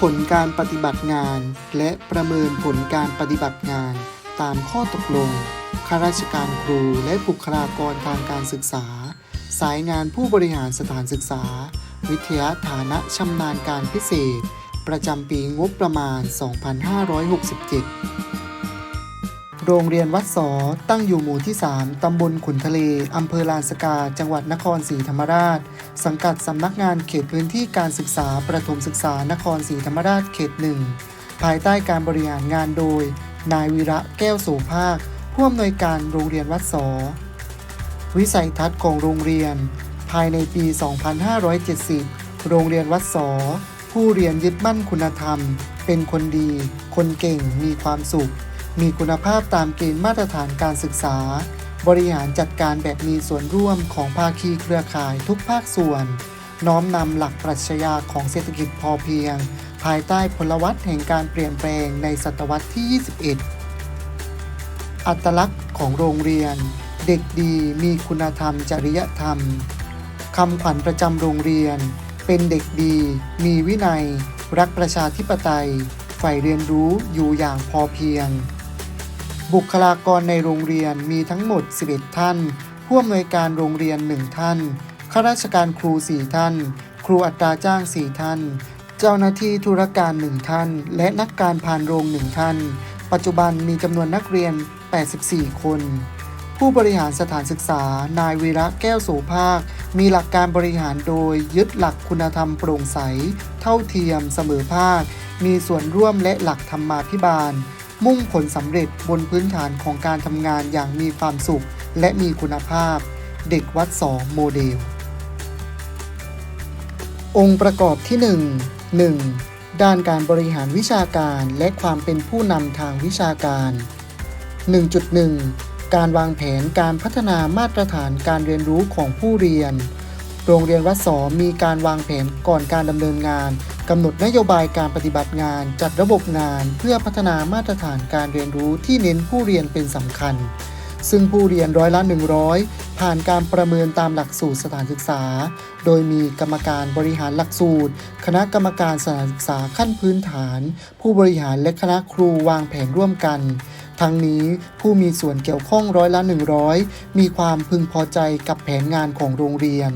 ผลการปฏิบัติงาน และประเมินผลการปฏิบัติงาน ตามข้อตกลงข้าราชการครูและบุคลากรทางการศึกษา สายงานผู้บริหารสถานศึกษา วิทยาฐานะชำนาญการพิเศษ ประจำปีงบประมาณ 2567 โรงเรียนวัดสอตั้งอยู่หมู่ที่ 3 ตำบลขุนทะเล อำเภอลานสกา จังหวัดนครศรีธรรมราช สังกัดสำนักงานเขตพื้นที่การศึกษาประถมศึกษานครศรีธรรมราชเขตหนึ่งภายใต้การบริหารงานโดย นายวีระแก้วโสภาค ผู้อำนวยการโรงเรียนวัดสอ วิสัยทัศน์ของโรงเรียน ภายในปี 2570 โรงเรียนวัดสอ ผู้เรียนยึดมั่นคุณธรรม เป็นคนดี คนเก่ง มีความสุข มีคุณภาพตามเกณฑ์มาตรฐานการศึกษา บริหารจัดการแบบมีส่วนร่วมของภาคีเครือข่ายทุกภาคส่วน น้อมนำหลักปรัชญาของเศรษฐกิจพอเพียง ภายใต้พลวัตแห่งการเปลี่ยนแปลงในศตวรรษที่ 21 อัตลักษณ์ของโรงเรียน เด็กดีมีคุณธรรมจริยธรรมคำขวัญประจำโรงเรียน เป็นเด็กดี มีวินัย รักประชาธิปไตย ใฝ่เรียนรู้อยู่อย่างพอเพียง บุคลากรในโรงเรียนมีทั้งหมด 11 ท่าน ผู้อำนวยการโรงเรียน 1 ท่าน ข้าราชการครู 4 ท่าน ครูอัตราจ้าง 4 ท่าน เจ้าหน้าที่ธุรการ 1 ท่าน และนักการพานโรง 1 ท่าน ปัจจุบันมีจำนวนนักเรียน 84 คน ผู้บริหารสถานศึกษา นายวีระแก้วโสภาค มีหลักการบริหารโดยยึดหลักคุณธรรมโปร่งใส เท่าเทียม เสมอภาค มีส่วนร่วมและหลักธรรมาภิบาล มุ่งผลสำเร็จบนพื้นฐานของการทำงานอย่างมีความสุข และมีคุณภาพ เด็กวัดสองโมเดล องค์ประกอบที่ 1 1. ด้านการบริหารวิชาการและความเป็นผู้นำทางวิชาการ 1.1 การวางแผนการพัฒนามาตรฐานการเรียนรู้ของผู้เรียน โรงเรียนวัดสอมีการวางแผนก่อนการดำเนินงาน กำหนดนโยบายการปฏิบัติงานจัดระบบงาน เพื่อพัฒนามาตรฐานการเรียนรู้ที่เน้นผู้เรียนเป็นสำคัญ ซึ่งผู้เรียนร้อยละ 100 ผ่านการประเมินตามหลักสูตรสถานศึกษา โดยมีกรรมการบริหารหลักสูตร คณะกรรมการสถานศึกษาขั้นพื้นฐาน ผู้บริหารและคณะครูวางแผนร่วมกันทั้งนี้ผู้มีส่วนเกี่ยวข้องร้อยละ 100 มีความพึงพอใจกับแผนงานของโรงเรียน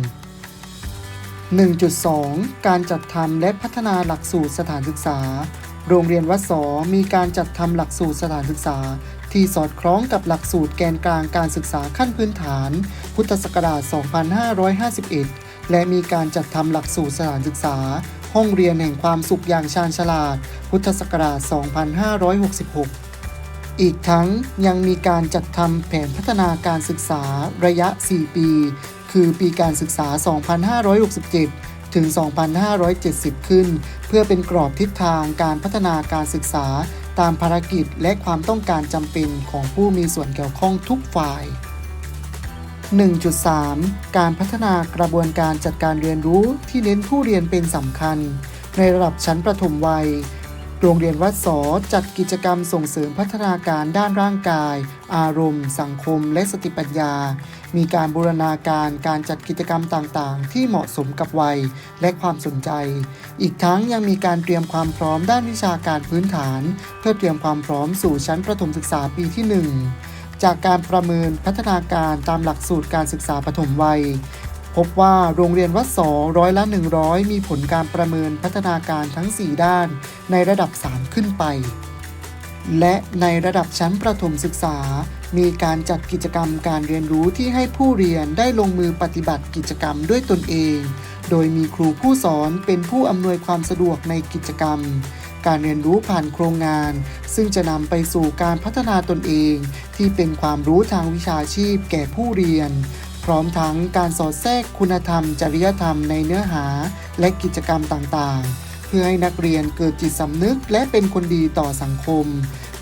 1.2 การจัดทำและพัฒนาหลักสูตรสถานศึกษา โรงเรียนวัดสอมีการจัดทำหลักสูตรสถานศึกษา ที่สอดคล้องกับหลักสูตรแกนกลางการศึกษาขั้นพื้นฐาน พุทธศักราช 2551 และมีการจัดทำหลักสูตรสถานศึกษา ห้องเรียนแห่งความสุขอย่างชาญฉลาด พุทธศักราช 2566 อีกทั้งยังมีการจัดทำแผนพัฒนาการศึกษาระยะ 4 ปี คือปีการศึกษา 2567 ถึง 2570 ขึ้น เพื่อเป็นกรอบทิศทางการพัฒนาการศึกษาตามภารกิจและความต้องการจำเป็นของผู้มีส่วนเกี่ยวข้องทุกฝ่าย 1.3 การพัฒนากระบวนการจัดการเรียนรู้ที่เน้นผู้เรียนเป็นสำคัญ ในระดับชั้นประถมวัย โรงเรียนวัดสอจัดกิจกรรมส่งเสริมพัฒนาการด้านร่างกาย อารมณ์ สังคม และสติปัญญา มีการบูรณาการการจัดกิจกรรมต่างๆ ที่เหมาะสมกับวัยและความสนใจ อีกทั้งยังมีการเตรียมความพร้อมด้านวิชาการพื้นฐาน เพื่อเตรียมความพร้อมสู่ชั้นประถมศึกษาปีที่ 1 จากการประเมินพัฒนาการตามหลักสูตรการศึกษาปฐมวัย พบว่าโรงเรียนวัดสอร้อยละ 100 มีผลการประเมินพัฒนาการทั้ง 4 ด้านในระดับ 3 ขึ้นไป และในระดับชั้นประถมศึกษา มีการจัดกิจกรรมการเรียนรู้ที่ให้ผู้เรียนได้ลงมือปฏิบัติกิจกรรมด้วยตนเอง โดยมีครูผู้สอนเป็นผู้อำนวยความสะดวกในกิจกรรม การเรียนรู้ผ่านโครงงาน ซึ่งจะนำไปสู่การพัฒนาตนเอง ที่เป็นความรู้ทางวิชาชีพแก่ผู้เรียน พร้อมทั้งการสอดแทรกคุณธรรม จริยธรรมในเนื้อหาและกิจกรรมต่างๆ เพื่อให้นักเรียนเกิดจิตสำนึกและเป็นคนดีต่อสังคม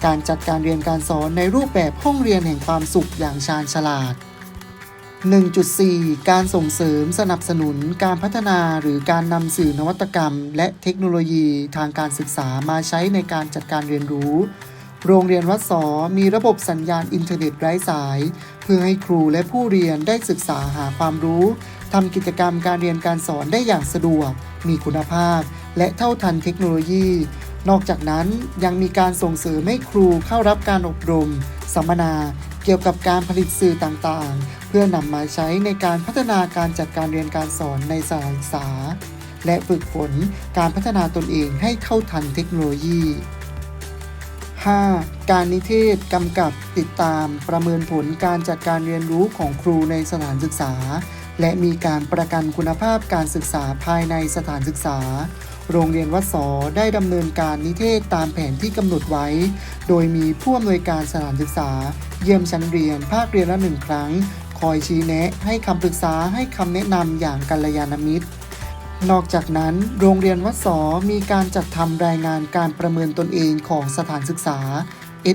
การจัดการเรียนการสอนในรูปแบบห้องเรียนแห่งความสุขอย่างชาญฉลาด 1.4 การส่งเสริมสนับสนุนการพัฒนาหรือการนำสื่อนวัตกรรม และเทคโนโลยีทางการศึกษามาใช้ในการจัดการเรียนรู้ โรงเรียนวัดสอมีระบบสัญญาณอินเทอร์เน็ตไร้สาย เพื่อให้ครูและผู้เรียนได้ศึกษาหาความรู้ทำกิจกรรมการเรียนการสอนได้อย่างสะดวก มีคุณภาพ และเท่าทันเทคโนโลยี นอกจากนั้นยังมีการส่งเสริมให้ครูเข้ารับการอบรม สัมมนา เกี่ยวกับการผลิตสื่อต่างๆ เพื่อนำมาใช้ในการพัฒนาการจัดการเรียนการสอนในสถานศึกษา และฝึกฝนการพัฒนาตนเองให้เข้าทันเทคโนโลยี 5. การนิเทศกำกับติดตามประเมินผลการจัดการเรียนรู้ของครูในสถานศึกษา และมีการประกันคุณภาพการศึกษาภายในสถานศึกษา โรงเรียนวัดสอได้ดำเนินการนิเทศตามแผนที่กำหนดไว้ โดยมีผู้อำนวยการสถานศึกษา เยี่ยมชั้นเรียนภาคเรียนละหนึ่งครั้ง คอยชี้แนะให้คำปรึกษาให้คำแนะนำอย่างกัลยาณมิตร นอกจากนั้น โรงเรียนวัดสอมีการจัดทำรายงานการประเมินตนเองของสถานศึกษา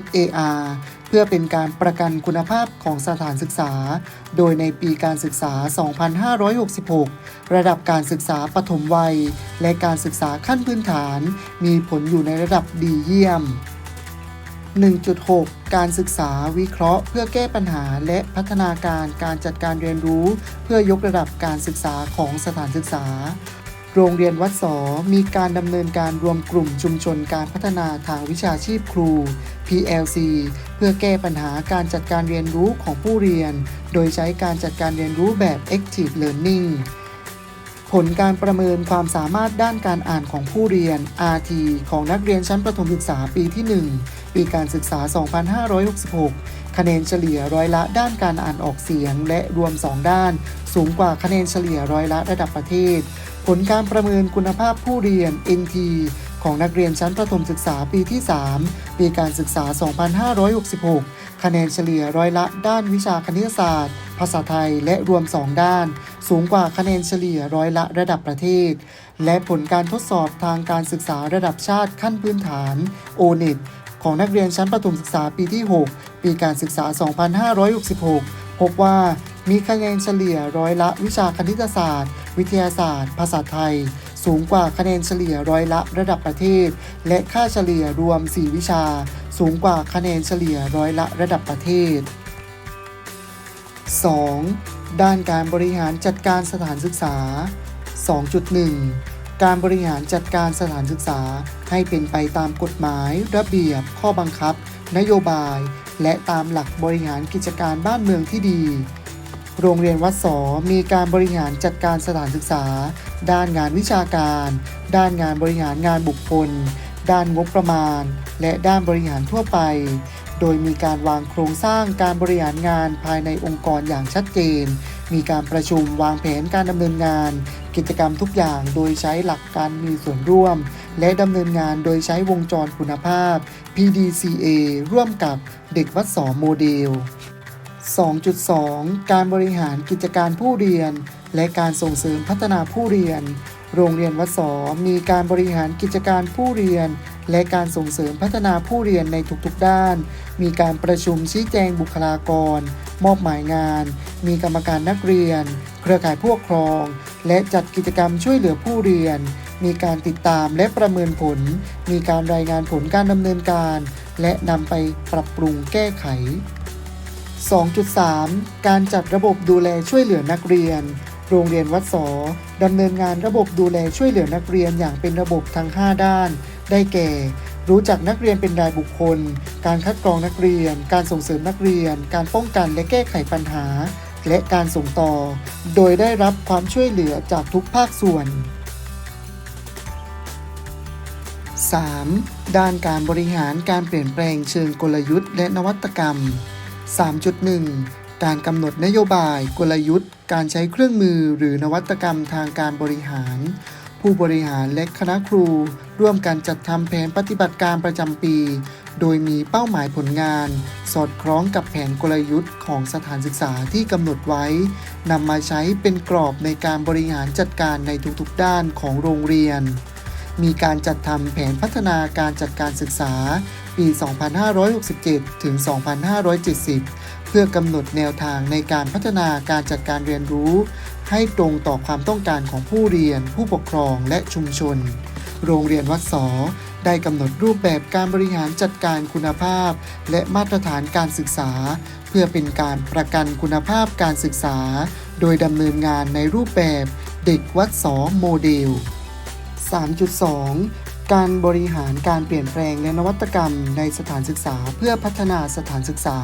SAR เพื่อเป็นการประกันคุณภาพของสถานศึกษา โดยในปีการศึกษา 2566 ระดับการศึกษาปฐมวัย และการศึกษาขั้นพื้นฐาน มีผลอยู่ในระดับดีเยี่ยม 1.6 การศึกษาวิเคราะห์ เพื่อแก้ปัญหาและพัฒนาการการจัดการเรียนรู้ เพื่อยกระดับการศึกษาของสถานศึกษา โรงเรียนวัดสอมีการดำเนินการรวมกลุ่มชุมชนการพัฒนาทางวิชาชีพครู PLC เพื่อแก้ปัญหาการจัดการเรียนรู้ของผู้เรียน โดยใช้การจัดการเรียนรู้แบบ Active Learning ผลการประเมินความสามารถด้านการอ่านของผู้เรียน RT ของนักเรียนชั้นประถมศึกษาปีที่ 1 ปีการศึกษา 2566 คะแนนเฉลี่ยร้อยละด้านการอ่านออกเสียง และรวม 2 ด้าน สูงกว่าคะแนนเฉลี่ยร้อยละระดับประเทศ ผลการประเมินคุณภาพผู้เรียน NT ของนักเรียนชั้นประถมศึกษาปีที่ 3 ปีการศึกษา 2566 คะแนนเฉลี่ยร้อยละด้านวิชาคณิตศาสตร์ ภาษาไทยและรวม 2 ด้าน สูงกว่าคะแนนเฉลี่ยร้อยละระดับประเทศ และผลการทดสอบทางการศึกษาระดับชาติขั้นพื้นฐาน O-NET ของนักเรียนชั้นประถมศึกษาปีที่ 6 ปีการศึกษา 2566 พบว่ามีคะแนนเฉลี่ยร้อยละวิชาคณิตศาสตร์ วิทยาศาสตร์ ภาษาไทย สูงกว่าคะแนนเฉลี่ยร้อยละระดับประเทศ และค่าเฉลี่ยรวม 4 วิชา สูงกว่าคะแนนเฉลี่ยร้อยละระดับประเทศ 2. ด้านการบริหารจัดการสถานศึกษา 2.1 การบริหารจัดการสถานศึกษาให้เป็นไปตามกฎหมาย ระเบียบ ข้อบังคับ นโยบาย และตามหลักบริหารกิจการบ้านเมืองที่ดี โรงเรียนวัดสอมีการบริหารจัดการสถานศึกษา ด้านงานวิชาการ ด้านงานบริหารงานบุคคล ด้านงบประมาณ และด้านบริหารทั่วไป โดยมีการวางโครงสร้างการบริหารงานภายในองค์กรอย่างชัดเจน มีการประชุมวางแผนการดำเนินงาน กิจกรรมทุกอย่างโดยใช้หลักการมีส่วนร่วม และดำเนินงานโดยใช้วงจรคุณภาพ PDCA ร่วมกับเด็กวัดสอโมเดล 2.2 การบริหารกิจการผู้เรียน และการส่งเสริมพัฒนาผู้เรียน โรงเรียนวัดสอมีการบริหารกิจการผู้เรียน และการส่งเสริมพัฒนาผู้เรียนในทุกๆด้าน มีการประชุมชี้แจงบุคลากร มอบหมายงาน มีกรรมการนักเรียน เครือข่ายผู้ปกครอง และจัดกิจกรรมช่วยเหลือผู้เรียน มีการติดตามและประเมินผล มีการรายงานผลการดำเนินการ และนำไปปรับปรุงแก้ไข 2.3 การจัดระบบดูแลช่วยเหลือนักเรียน โรงเรียนวัดสอดำเนินงานระบบดูแลช่วยเหลือนักเรียนอย่างเป็นระบบทั้ง 5 ด้าน ได้แก่ รู้จักนักเรียนเป็นรายบุคคล การคัดกรองนักเรียน การส่งเสริมนักเรียน การป้องกันและแก้ไขปัญหา และการส่งต่อ โดยได้รับความช่วยเหลือจากทุกภาคส่วน 3. ด้านการบริหารการเปลี่ยนแปลงเชิงกลยุทธ์และนวัตกรรม 3.1 การกำหนดนโยบายกลยุทธ์ การใช้เครื่องมือหรือนวัตกรรมทางการบริหาร ผู้บริหารและคณะครู ร่วมกันจัดทำแผนปฏิบัติการประจำปี โดยมีเป้าหมายผลงาน สอดคล้องกับแผนกลยุทธ์ของสถานศึกษาที่กำหนดไว้นำมาใช้เป็นกรอบในการบริหารจัดการในทุกๆด้านของโรงเรียน มีการจัดทำแผนพัฒนาการจัดการศึกษา ปี 2567 ถึง 2570 เพื่อกำหนดแนวทางในการพัฒนาการจัดการเรียนรู้ ให้ตรงต่อความต้องการของผู้เรียน ผู้ปกครองและชุมชน โรงเรียนวัดสอ ได้กำหนดรูปแบบการบริหารจัดการคุณภาพ และมาตรฐานการศึกษา เพื่อเป็นการประกันคุณภาพการศึกษา โดยดำเนินงานในรูปแบบเด็กวัดสอโมเดล 3.2การบริหารการเปลี่ยนแปลงและนวัตกรรมในสถานศึกษาเพื่อพัฒนาสถานศึกษา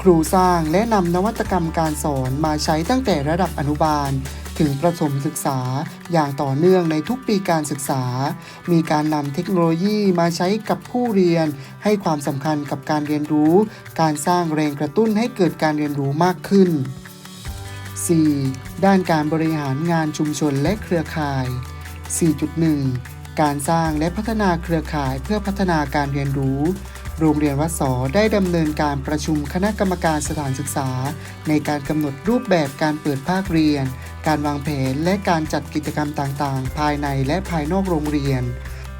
ครูสร้างและนำนวัตกรรมการสอนมาใช้ตั้งแต่ระดับอนุบาล ถึงประถมศึกษาอย่างต่อเนื่องในทุกปีการศึกษา มีการนำเทคโนโลยีมาใช้กับผู้เรียน ให้ความสำคัญกับการเรียนรู้ การสร้างแรงกระตุ้นให้เกิดการเรียนรู้มากขึ้น 4. ด้านการบริหารงานชุมชนและเครือข่าย 4.1 การสร้างและพัฒนาเครือข่ายเพื่อพัฒนาการเรียนรู้ โรงเรียนวัดสอได้ดำเนินการประชุมคณะกรรมการสถานศึกษา ในการกำหนดรูปแบบการเปิดภาคเรียน การวางแผนและการจัดกิจกรรมต่างๆ ภายในและภายนอกโรงเรียน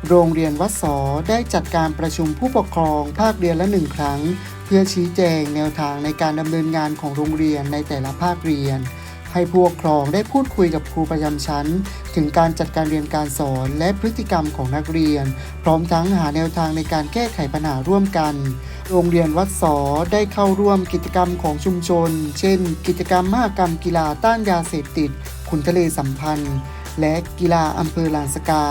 โรงเรียนวัดสอได้จัดการประชุมผู้ปกครองภาคเรียนละหนึ่งครั้ง เพื่อชี้แจงแนวทางในการดำเนินงานของโรงเรียนในแต่ละภาคเรียน ให้ผู้ปกครองได้พูดคุยกับครูประจำชั้น ถึงการจัดการเรียนการสอนและพฤติกรรมของนักเรียน พร้อมทั้งหาแนวทางในการแก้ไขปัญหาร่วมกัน โรงเรียนวัดสอได้เข้าร่วมกิจกรรมของชุมชน เช่น กิจกรรมมหกรรมกีฬาต้านยาเสพติด ขุนทะเลสัมพันธ์ และกีฬาอำเภอลานสกา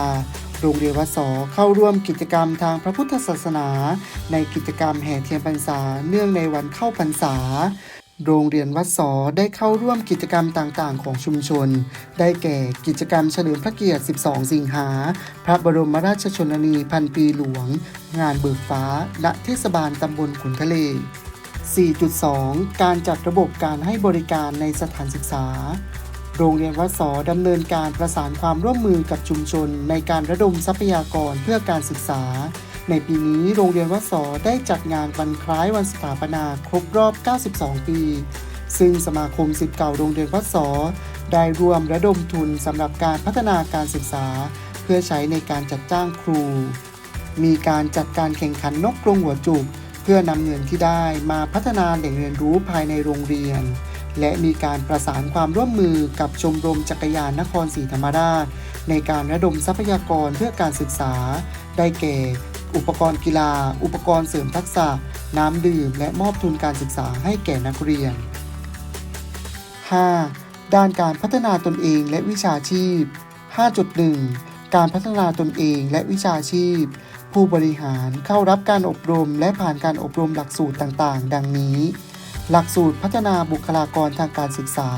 โรงเรียนวัดสอเข้าร่วมกิจกรรมทางพระพุทธศาสนา ในกิจกรรมแห่เทียนพรรษาเนื่องในวันเข้าพรรษา โรงเรียนวัดสอได้เข้าร่วมกิจกรรมต่างๆ ของชุมชน ได้แก่กิจกรรมเฉลิมพระเกียรติ 12 สิงหา พระบรมราชชนนีพันปีหลวง งานเบิกฟ้า ณ เทศบาลตำบลขุนทะเล 4.2 การจัดระบบการให้บริการในสถานศึกษา โรงเรียนวัดสอดำเนินการประสานความร่วมมือกับชุมชน ในการระดมทรัพยากรเพื่อการศึกษา ในปีนี้โรงเรียนวัดสอได้จัดงานวันคล้ายวันสถาปนาครบรอบ 92 ปี ซึ่งสมาคมศิษย์เก่าโรงเรียนวัดสอได้รวมระดมทุนสำหรับการพัฒนาการศึกษา เพื่อใช้ในการจัดจ้างครู มีการจัดการแข่งขันนกกรงหัวจุก เพื่อนำเงินที่ได้มาพัฒนาแหล่งเรียนรู้ภายในโรงเรียน และมีการประสานความร่วมมือกับชมรมจักรยานนครศรีธรรมราช ในการระดมทรัพยากรเพื่อการศึกษา ได้แก่ อุปกรณ์กีฬา อุปกรณ์เสริมทักษะ น้ำดื่ม และมอบทุนการศึกษาให้แก่นักเรียน 5. ด้านการพัฒนาตนเองและวิชาชีพ 5.1 การพัฒนาตนเองและวิชาชีพ ผู้บริหารเข้ารับการอบรมและผ่านการอบรมหลักสูตรต่างๆ ดังนี้ หลักสูตรพัฒนาบุคลากรทางการศึกษา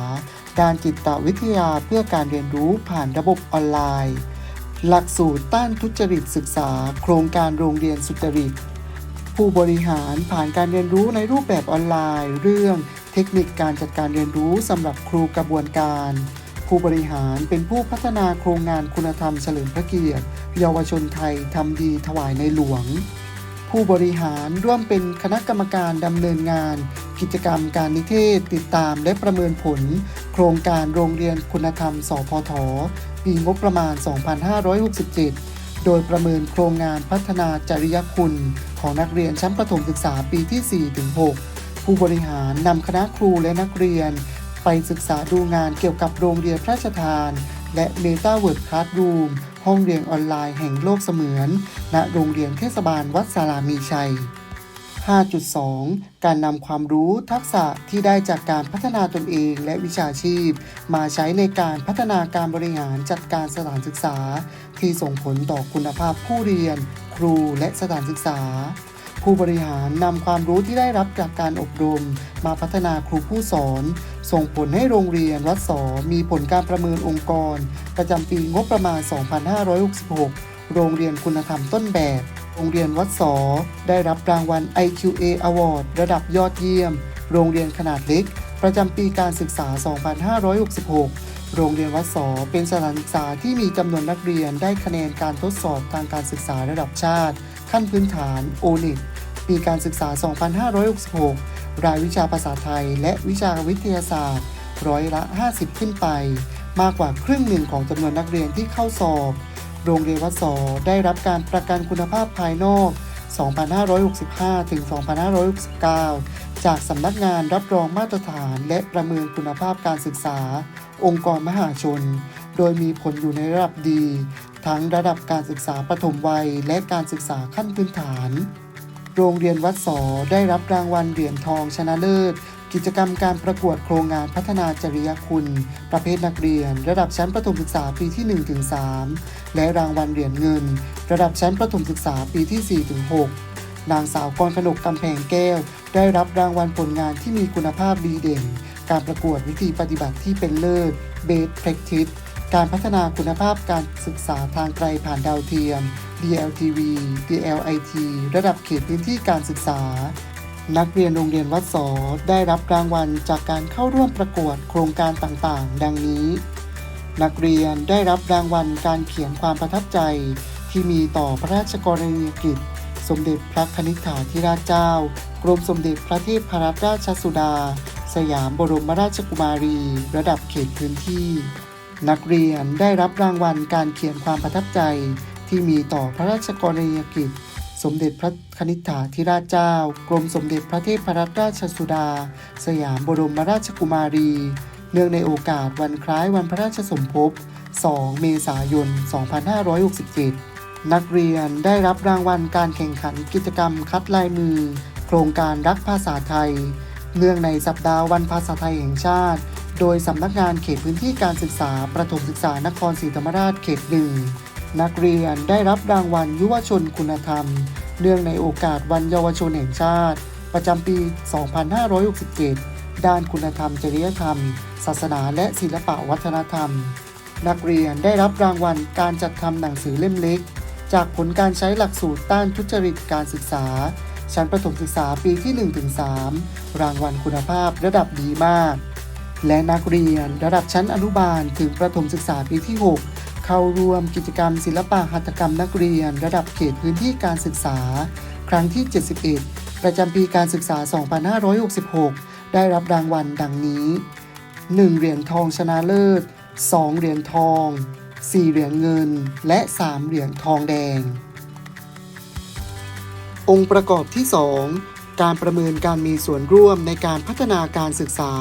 ด้านจิตวิทยาเพื่อการเรียนรู้ผ่านระบบออนไลน์ หลักสูตรต้านทุจริตศึกษา โครงการโรงเรียนสุจริต ผู้บริหารผ่านการเรียนรู้ในรูปแบบออนไลน์ เรื่องเทคนิคการจัดการเรียนรู้สำหรับครูกระบวนการ ผู้บริหารเป็นผู้พัฒนาโครงงานคุณธรรมเฉลิมพระเกียรติ เยาวชนไทยทำดีถวายในหลวง ผู้บริหารร่วมเป็นคณะกรรมการดำเนินงาน กิจกรรมการนิเทศติดตามและประเมินผล โครงการโรงเรียนคุณธรรม สพท ปีงบประมาณ 2567 โดยประเมินโครงงานพัฒนาจริยคุณ ของนักเรียนชั้นประถมศึกษาปีที่ 4-6 ผู้บริหารนำคณะครูและนักเรียน ไปศึกษาดูงานเกี่ยวกับโรงเรียนพระราชทาน และ Metaverse Classroom ห้องเรียนออนไลน์แห่งโลกเสมือน ณ โรงเรียนเทศบาลวัดสารามีชัย 5.2 การนำความรู้ทักษะที่ได้จากการพัฒนาตนเองและวิชาชีพ มาใช้ในการพัฒนาการบริหารจัดการสถานศึกษา ที่ส่งผลต่อคุณภาพผู้เรียน ครูและสถานศึกษา ผู้บริหารนำความรู้ที่ได้รับจากการอบรม มาพัฒนาครูผู้สอน ส่งผลให้โรงเรียนวัดสอมีผลการประเมินองค์กร ประจำปีงบประมาณ 2566 โรงเรียนคุณธรรมต้นแบบ โรงเรียนวัดสอได้รับรางวัล IQA Award ระดับยอดเยี่ยม โรงเรียนขนาดเล็ก ประจำปีการศึกษา 2566 โรงเรียนวัดสอเป็นสถานศึกษาที่มีจำนวนนักเรียนได้คะแนนการทดสอบทางการศึกษาระดับชาติ ขั้นพื้นฐาน o n e t ปีการศึกษา 2566 รายวิชาภาษาไทย และวิชาวิทยาศาสตร์ ร้อยละ 50 ขึ้นไป มากกว่าครึ่งหนึ่งของจำนวนนักเรียนที่เข้าสอบ โรงเรียนวัดสอได้รับการประกันคุณภาพภายนอก 2565 ถึง 2569 จากสำนักงานรับรองมาตรฐานและประเมินคุณภาพการศึกษา องค์กรมหาชน โดยมีผลอยู่ในระดับดี ทั้งระดับการศึกษาปฐมวัย และการศึกษาขั้นพื้นฐาน โรงเรียนวัดสอได้รับรางวัลเหรียญทองชนะเลิศ กิจกรรมการประกวดโครงงานพัฒนาจริยคุณ ประเภทนักเรียน ระดับชั้นประถมศึกษาปีที่ 1-3 และรางวัลเหรียญเงิน ระดับชั้นประถมศึกษาปีที่ 4-6 นางสาวกรกนกกำแพงแก้ว ได้รับรางวัลผลงานที่มีคุณภาพดีเด่น การประกวดวิธีปฏิบัติที่เป็นเลิศ Best Practice การพัฒนาคุณภาพการศึกษาทางไกลผ่านดาวเทียม DLTV DLIT ระดับเขตพื้นที่การศึกษา นักเรียนโรงเรียนวัดสอได้รับรางวัลจากการเข้าร่วมประกวดโครงการต่างๆ ดังนี้ นักเรียนได้รับรางวัลการเขียนความประทับใจ ที่มีต่อพระราชกรณียกิจ สมเด็จพระคณิษฐาธิราชเจ้า กรมสมเด็จพระเทพรัตนราชสุดา สยามบรมราชกุมารี ระดับเขตพื้นที่ นักเรียนได้รับรางวัลการเขียนความประทับใจ ที่มีต่อพระราชกรณียกิจ สมเด็จพระคณิษฐาธิราชเจ้า กรมสมเด็จพระเทพรัตนราชสุดา สยามบรมราชกุมารี เนื่องในโอกาสวันคล้ายวันพระราชสมภพ 2 เมษายน 2567 นักเรียนได้รับรางวัลการแข่งขันกิจกรรมคัดลายมือ โครงการรักภาษาไทย เนื่องในสัปดาห์วันภาษาไทยแห่งชาติ โดยสำนักงานเขตพื้นที่การศึกษา ประถมศึกษานครศรีธรรมราชเขตหนึ่งนักเรียนได้รับรางวัลยุวชนคุณธรรม เนื่องในโอกาสวันเยาวชนแห่งชาติ ประจำปี 2567 ด้านคุณธรรม จริยธรรม ศาสนาและศิลปะวัฒนธรรม นักเรียนได้รับรางวัลการจัดทำหนังสือเล่มเล็ก จากผลการใช้หลักสูตรต้านทุจริตการศึกษา ชั้นประถมศึกษาปีที่ 1-3 รางวัลคุณภาพระดับดีมาก และนักเรียนระดับชั้นอนุบาลถึงประถมศึกษาปีที่ 6 เข้าร่วมกิจกรรมศิลปะหัตถกรรมนักเรียน ระดับเขตพื้นที่การศึกษา ครั้งที่ 71 ประจำปีการศึกษา 2566 ได้รับรางวัลดังนี้ 1 เหรียญทองชนะเลิศ 2 เหรียญทอง 4 เหรียญเงิน และ 3 เหรียญทองแดง องค์ประกอบที่ 2 การประเมินการมีส่วนร่วมในการพัฒนาการศึกษา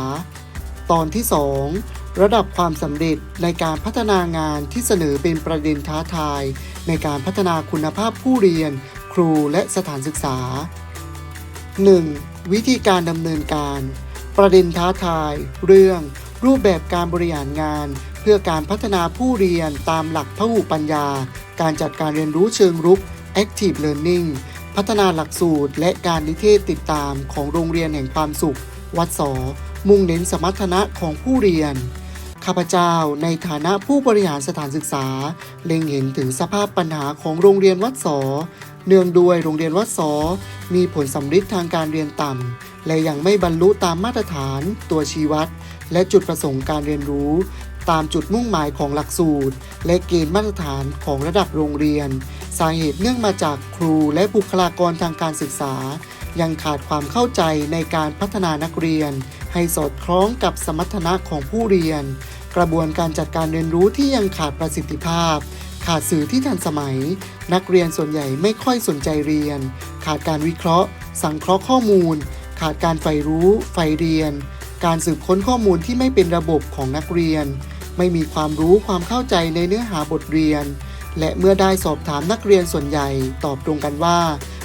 ตอนที่ 2 ระดับความสำเร็จในการพัฒนางานที่เสนอเป็นประเด็นท้าทาย ในการพัฒนาคุณภาพผู้เรียน ครูและสถานศึกษา 1. วิธีการดำเนินการ ประเด็นท้าทาย เรื่อง รูปแบบการบริหารงาน เพื่อการพัฒนาผู้เรียนตามหลักพหุปัญญา การจัดการเรียนรู้เชิงรุก Active Learning พัฒนาหลักสูตรและการนิเทศติดตามของโรงเรียนแห่งความสุข วัดสอ มุ่งเน้นสมรรถนะของผู้เรียน ข้าพเจ้าในฐานะผู้บริหารสถานศึกษา เล็งเห็นถึงสภาพปัญหาของโรงเรียนวัดสอ เนื่องด้วยโรงเรียนวัดสอ มีผลสำฤทธิ์ทางการเรียนต่ำและยังไม่บรรลุตามมาตรฐาน ตัวชี้วัด และจุดประสงค์การเรียนรู้ ตามจุดมุ่งหมายของหลักสูตร และเกณฑ์มาตรฐานของระดับโรงเรียน สาเหตุเนื่องมาจากครูและบุคลากรทางการศึกษา ยังขาดความเข้าใจในการพัฒนานักเรียน ให้สอดคล้องกับสมรรถนะของผู้เรียน กระบวนการจัดการเรียนรู้ที่ยังขาดประสิทธิภาพ ขาดสื่อที่ทันสมัย นักเรียนส่วนใหญ่ไม่ค่อยสนใจเรียน ขาดการวิเคราะห์ สังเคราะห์ข้อมูล ขาดการใฝ่รู้ใฝ่เรียน การสืบค้นข้อมูลที่ไม่เป็นระบบของนักเรียน ไม่มีความรู้ความเข้าใจในเนื้อหาบทเรียน และเมื่อได้สอบถามนักเรียนส่วนใหญ่ตอบตรงกันว่า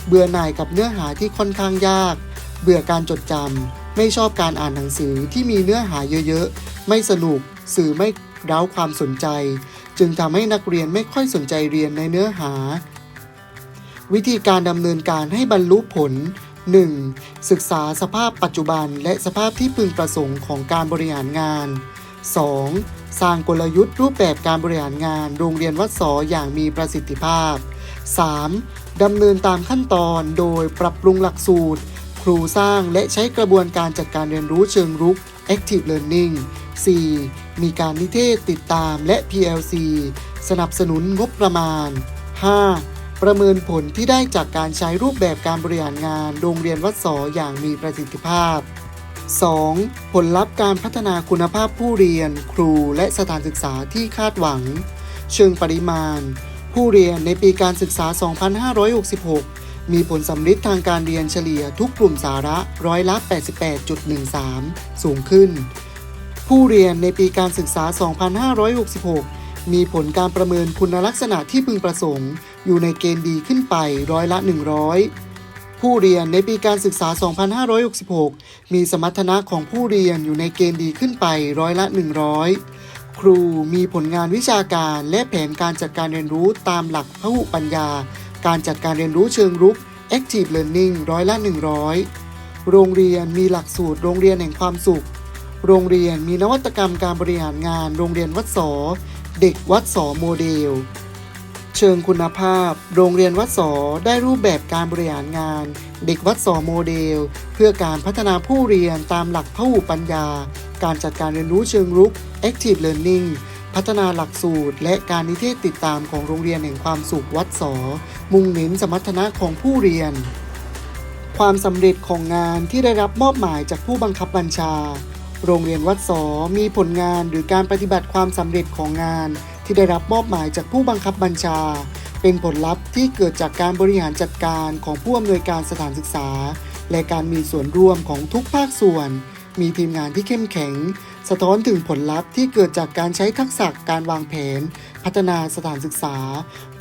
เบื่อหน่ายกับเนื้อหาที่ค่อนข้างยาก เบื่อการจดจำไม่ชอบการอ่านหนังสือที่มีเนื้อหาเยอะๆ ไม่สนุก สื่อไม่เร้าความสนใจ จึงทำให้นักเรียนไม่ค่อยสนใจเรียนในเนื้อหา วิธีการดำเนินการให้บรรลุผล 1. ศึกษาสภาพปัจจุบันและสภาพที่พึงประสงค์ของการบริหารงาน 2. สร้างกลยุทธ์รูปแบบการบริหารงานโรงเรียนวัดสออย่างมีประสิทธิภาพ 3. ดำเนินตามขั้นตอนโดยปรับปรุงหลักสูตร ครูสร้างและใช้กระบวนการจัดการเรียนรู้เชิงรุก Active Learning 4. มีการนิเทศติดตามและ PLC สนับสนุนงบประมาณ 5. ประเมินผลที่ได้จากการใช้รูปแบบการบริหารงาน โรงเรียนวัดสออย่างมีประสิทธิภาพ 2. ผลลัพธ์การพัฒนาคุณภาพผู้เรียน ครูและสถานศึกษาที่คาดหวัง เชิงปริมาณ ผู้เรียนในปีการศึกษา 2566 มีผลสำลิดทางการเรียนเฉลี่ยทุกกลุ่มสาระร้อยละ 88.13 สูงขึ้น ผู้เรียนในปีการศึกษา 2566 มีผลการประเมินคุณลักษณะที่พึงประสงค์ อยู่ในเกณฑ์ดีขึ้นไปร้อยละ 100 ผู้เรียนในปีการศึกษา 2566 มีสมรรถนะของผู้เรียนอยู่ในเกณฑ์ดีขึ้นไปร้อยละ 100 ครูมีผลงานวิชาการและแผนการจัดการเรียนรู้ตามหลักพหุปัญญา การจัดการเรียนรู้เชิงรุก Active Learning ร้อยละ 100 โรงเรียนมีหลักสูตรโรงเรียนแห่งความสุข โรงเรียนมีนวัตกรรมการบริหารงาน โรงเรียนวัดสอ เด็กวัดสอโมเดล เชิงคุณภาพ โรงเรียนวัดสอได้รูปแบบการบริหารงาน เด็กวัดสอโมเดล เพื่อการพัฒนาผู้เรียนตามหลักพหุปัญญา การจัดการเรียนรู้เชิงรุก Active Learning พัฒนาหลักสูตร และการนิเทศติดตามของโรงเรียนแห่งความสุขวัดสอ มุ่งเน้นสมรรถนะของผู้เรียน ความสำเร็จของงานที่ได้รับมอบหมายจากผู้บังคับบัญชา โรงเรียนวัดสอมีผลงานหรือการปฏิบัติความสำเร็จของงาน ที่ได้รับมอบหมายจากผู้บังคับบัญชา เป็นผลลัพธ์ที่เกิดจากการบริหารจัดการของผู้อำนวยการสถานศึกษา และการมีส่วนร่วมของทุกภาคส่วน มีทีมงานที่เข้มแข็ง สะท้อนถึงผลลัพธ์ที่เกิดจากการใช้ทักษะการวางแผน พัฒนาสถานศึกษา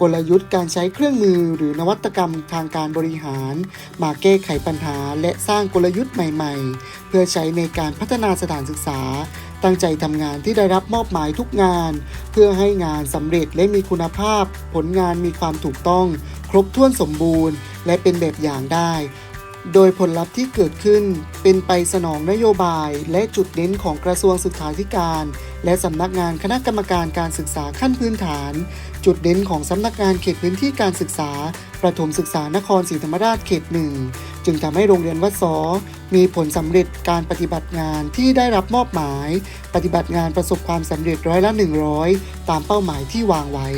กลยุทธ์การใช้เครื่องมือหรือนวัตกรรมทางการบริหาร มาแก้ไขปัญหา และสร้างกลยุทธ์ใหม่ ๆ เพื่อใช้ในการพัฒนาสถานศึกษา ตั้งใจทำงานที่ได้รับมอบหมายทุกงาน เพื่อให้งานสำเร็จและมีคุณภาพ ผลงานมีความถูกต้อง ครบถ้วนสมบูรณ์ และเป็นแบบอย่างได้ โดยผลลัพธ์ที่เกิดขึ้นเป็นไปสนองนโยบายและจุดเน้นของกระทรวงศึกษาธิการ และสำนักงานคณะกรรมการการศึกษาขั้นพื้นฐาน จุดเด่นของสำนักงานเขตพื้นที่การศึกษา ประถมศึกษานครศรีธรรมราชเขตหนึ่งจึงทำให้โรงเรียนวัดสอมีผลสำเร็จการปฏิบัติงานที่ได้รับมอบหมาย ปฏิบัติงานประสบความสำเร็จร้อยละ 100 ตามเป้าหมายที่วางไว้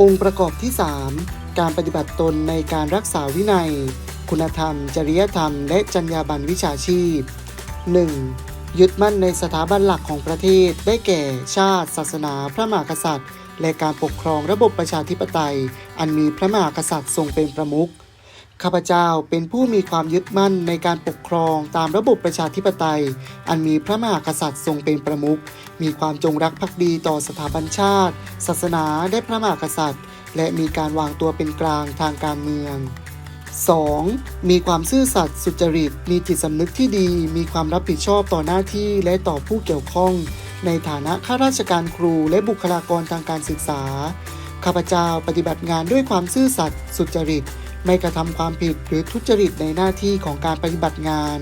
องค์ประกอบที่ 3 การปฏิบัติตนในการรักษาวินัย คุณธรรม จริยธรรม และจรรยาบรรณวิชาชีพ 1. ยึดมั่นในสถาบันหลักของประเทศ ได้แก่ชาติ ศาสนา พระมหากษัตริย์ และการปกครองระบบประชาธิปไตย อันมีพระมหากษัตริย์ทรงเป็นประมุขข้าพเจ้าเป็นผู้มีความยึดมั่นในการปกครองตามระบบประชาธิปไตย อันมีพระมหากษัตริย์ทรงเป็นประมุข มีความจงรักภักดีต่อสถาบันชาติ ศาสนาและพระมหากษัตริย์ และมีการวางตัวเป็นกลางทางการเมือง 2. มีความซื่อสัตย์สุจริต มีจิตสำนึกที่ดี มีความรับผิดชอบต่อหน้าที่และต่อผู้เกี่ยวข้อง ในฐานะข้าราชการครูและบุคลากรทางการศึกษา ข้าพเจ้าปฏิบัติงานด้วยความซื่อสัตย์สุจริต ไม่กระทำความผิดหรือทุจริตในหน้าที่ของการปฏิบัติงาน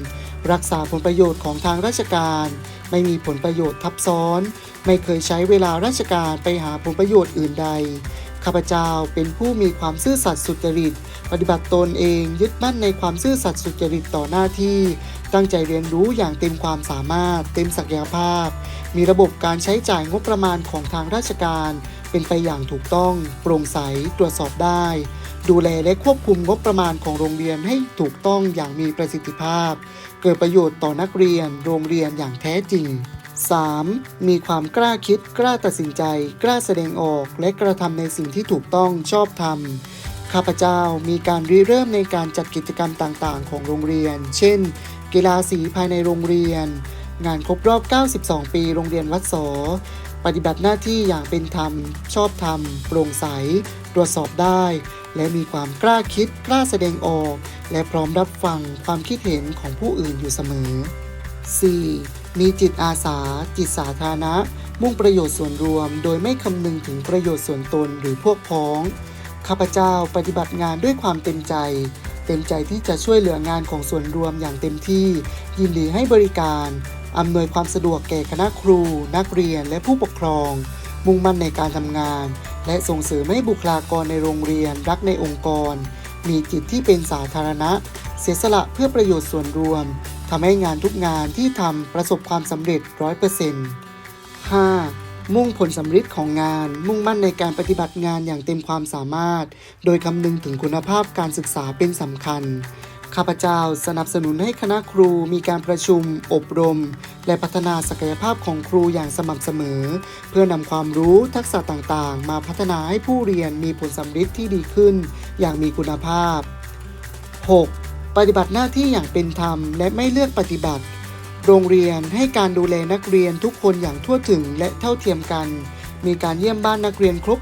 รักษาผลประโยชน์ของทางราชการ ไม่มีผลประโยชน์ทับซ้อน ไม่เคยใช้เวลาราชการไปหาผลประโยชน์อื่นใด ข้าพเจ้าเป็นผู้มีความซื่อสัตย์สุจริต ปฏิบัติตนเองยึดมั่นในความซื่อสัตย์สุจริตต่อหน้าที่ ตั้งใจเรียนรู้อย่างเต็มความสามารถ เต็มศักยภาพ มีระบบการใช้จ่ายงบประมาณของทางราชการ เป็นไปอย่างถูกต้อง โปร่งใสตรวจสอบได้ ดูแลและควบคุมงบประมาณของโรงเรียนให้ถูกต้องอย่างมีประสิทธิภาพ เกิดประโยชน์ต่อนักเรียน โรงเรียนอย่างแท้จริง 3. มีความกล้าคิด กล้าตัดสินใจ กล้าแสดงออก และกระทำในสิ่งที่ถูกต้องชอบธรรม ข้าพเจ้ามีการริเริ่มในการจัดกิจกรรมต่างๆ ของโรงเรียน เช่น กีฬาสีภายในโรงเรียน งานครบรอบ 92 ปีโรงเรียนวัดสอปฏิบัติหน้าที่อย่างเป็นธรรม ชอบธรรม โปร่งใส ตรวจสอบได้ และมีความกล้าคิด กล้าแสดงออก และพร้อมรับฟังความคิดเห็นของผู้อื่นอยู่เสมอ 4. มีจิตอาสา จิตสาธารณะ มุ่งประโยชน์ส่วนรวม โดยไม่คำนึงถึงประโยชน์ส่วนตนหรือพวกพ้อง ข้าพเจ้าปฏิบัติงานด้วยความเต็มใจ เต็มใจที่จะช่วยเหลืองานของส่วนรวมอย่างเต็มที่ ยินดีให้บริการอำนวยความสะดวกแก่คณะครู นักเรียนและผู้ปกครอง มุ่งมั่นในการทำงาน และส่งเสริมให้บุคลากรในโรงเรียนรักในองค์กร มีจิตที่เป็นสาธารณะ เสียสละเพื่อประโยชน์ส่วนรวมทำให้งานทุกงานที่ทำประสบความสำเร็จร้อยเปอร์เซ็นต์ 5. มุ่งผลสำฤทธิ์ของงาน มุ่งมั่นในการปฏิบัติงานอย่างเต็มความสามารถ โดยคำนึงถึงคุณภาพการศึกษาเป็นสำคัญ ข้าพเจ้าสนับสนุนให้คณะครูมีการประชุม อบรม และพัฒนาศักยภาพของครูอย่างสม่ำเสมอ เพื่อนำความรู้ทักษะต่างๆ มาพัฒนาให้ผู้เรียนมีผลสำฤทธิ์ที่ดีขึ้น อย่างมีคุณภาพ 6. ปฏิบัติหน้าที่อย่างเป็นธรรมและไม่เลือกปฏิบัติ โรงเรียนให้การดูแลนักเรียนทุกคนอย่างทั่วถึงและเท่าเทียมกัน มีการเยี่ยมบ้านนักเรียนครบ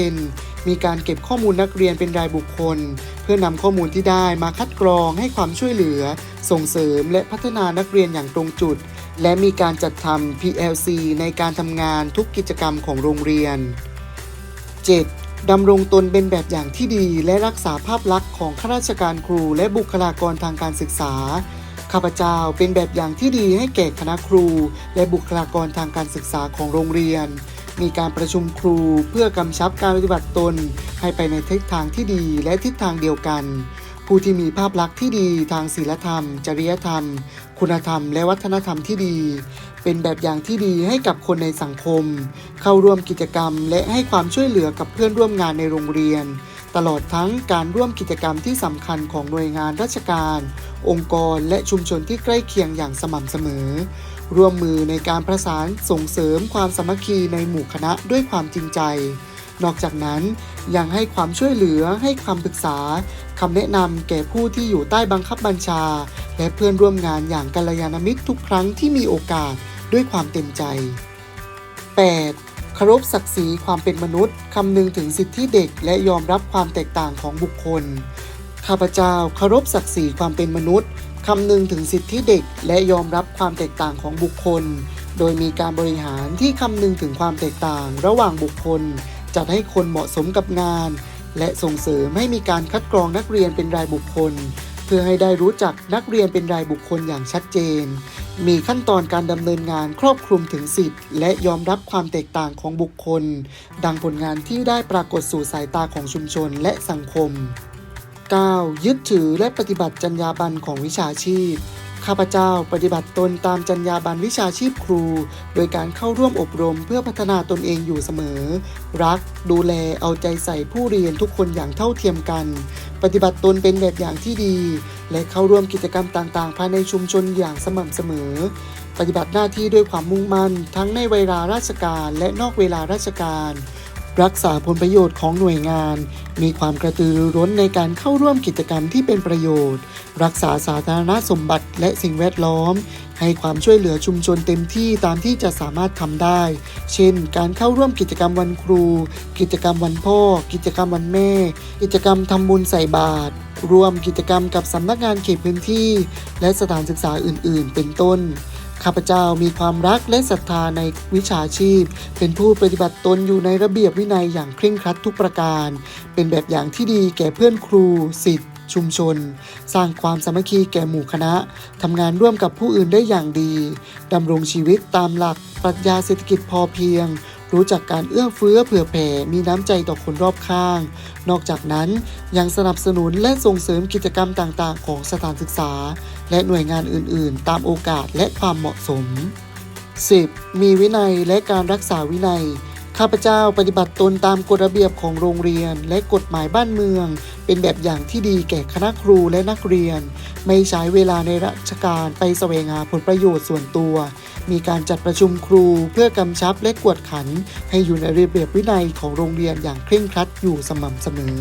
100%มีการเก็บข้อมูลนักเรียนเป็นรายบุคคล เพื่อนำข้อมูลที่ได้มาคัดกรองให้ความช่วยเหลือ ส่งเสริมและพัฒนานักเรียนอย่างตรงจุด และมีการจัดทำ PLC ในการทำงานทุกกิจกรรมของโรงเรียน 7. ดำรงตนเป็นแบบอย่างที่ดีและรักษาภาพลักษณ์ของข้าราชการครูและบุคลากรทางการศึกษา ข้าพเจ้าเป็นแบบอย่างที่ดีให้แก่คณะครู และบุคลากรทางการศึกษาของโรงเรียน มีการประชุมครูเพื่อกำชับการปฏิบัติตน ให้ไปในทิศทางที่ดีและทิศทางเดียวกัน ผู้ที่มีภาพลักษณ์ที่ดีทางศีลธรรม จริยธรรม คุณธรรม และวัฒนธรรมที่ดี เป็นแบบอย่างที่ดีให้กับคนในสังคม เข้าร่วมกิจกรรม และให้ความช่วยเหลือกับเพื่อนร่วมงานในโรงเรียน ตลอดทั้งการร่วมกิจกรรมที่สำคัญของหน่วยงานราชการ องค์กรและชุมชนที่ใกล้เคียงอย่างสม่ำเสมอ ร่วมมือในการประสานส่งเสริมความสามัคคีในหมู่คณะด้วยความจริงใจ นอกจากนั้นยังให้ความช่วยเหลือให้คำปรึกษาคำแนะนำแก่ผู้ที่อยู่ใต้บังคับบัญชา และเพื่อนร่วมงานอย่างกัลยาณมิตรทุกครั้งที่มีโอกาสด้วยความเต็มใจ 8. คารพศักดิ์ศรีความเป็นมนุษย์ คำนึงถึงสิทธิเด็ก และยอมรับความแตกต่างของบุคคล ข้าพเจ้าเคารพศักดิ์ศรีความเป็นมนุษย์ คำนึงถึงสิทธิเด็ก และยอมรับความแตกต่างของบุคคล โดยมีการบริหารที่คำนึงถึงความแตกต่างระหว่างบุคคล จัดให้คนเหมาะสมกับงาน และส่งเสริมให้มีการคัดกรองนักเรียนเป็นรายบุคคล เพื่อให้ได้รู้จักนักเรียนเป็นรายบุคคลอย่างชัดเจน มีขั้นตอนการดำเนินงานครอบคลุมถึงสิทธิ์และยอมรับความแตกต่างของบุคคล ดังผลงานที่ได้ปรากฏสู่สายตาของชุมชนและสังคม 9. ยึดถือและปฏิบัติจรรยาบรรณของวิชาชีพ ข้าพเจ้าปฏิบัติตนตามจรรยาบรรณวิชาชีพครู โดยการเข้าร่วมอบรมเพื่อพัฒนาตนเองอยู่เสมอ รัก ดูแลเอาใจใส่ผู้เรียนทุกคนอย่างเท่าเทียมกัน ปฏิบัติตนเป็นแบบอย่างที่ดี และเข้าร่วมกิจกรรมต่างๆ ภายในชุมชนอย่างสม่ำเสมอ ปฏิบัติหน้าที่ด้วยความมุ่งมั่น ทั้งในเวลาราชการและนอกเวลาราชการ รักษาผลประโยชน์ของหน่วยงาน มีความกระตือรือร้นในการเข้าร่วมกิจกรรมที่เป็นประโยชน์ รักษาสาธารณสมบัติและสิ่งแวดล้อม ให้ความช่วยเหลือชุมชนเต็มที่ตามที่จะสามารถทำได้ เช่น การเข้าร่วมกิจกรรมวันครู กิจกรรมวันพ่อ กิจกรรมวันแม่ กิจกรรมทำบุญใส่บาตรรวมกิจกรรมกับสำนักงานเขตพื้นที่ และสถานศึกษาอื่น ๆ เป็นต้น ข้าพเจ้ามีความรักและศรัทธาในวิชาชีพ เป็นผู้ปฏิบัติตนอยู่ในระเบียบวินัยอย่างเคร่งครัดทุกประการ เป็นแบบอย่างที่ดีแก่เพื่อนครูสิทธิ์ชุมชน สร้างความสามัคคีแก่หมู่คณะทำงานร่วมกับผู้อื่นได้อย่างดีดำรงชีวิตตามหลักปรัชญาเศรษฐกิจพอเพียง รู้จักการเอื้อเฟื้อเผื่อแผ่มีน้ำใจต่อคนรอบข้าง นอกจากนั้นยังสนับสนุนและส่งเสริมกิจกรรมต่างๆ ของสถานศึกษา และหน่วยงานอื่น ๆ ตามโอกาสและความเหมาะสม 10. มีวินัยและการรักษาวินัย ข้าพเจ้าปฏิบัติตนตามกฎระเบียบของโรงเรียนและกฎหมายบ้านเมือง เป็นแบบอย่างที่ดีแก่คณะครูและนักเรียน ไม่ใช้เวลาในราชการไปแสวงหาผลประโยชน์ส่วนตัว มีการจัดประชุมครูเพื่อกำชับและกวดขัน ให้อยู่ในระเบียบวินัยของโรงเรียนอย่างเคร่งครัดอยู่สม่ำเสมอ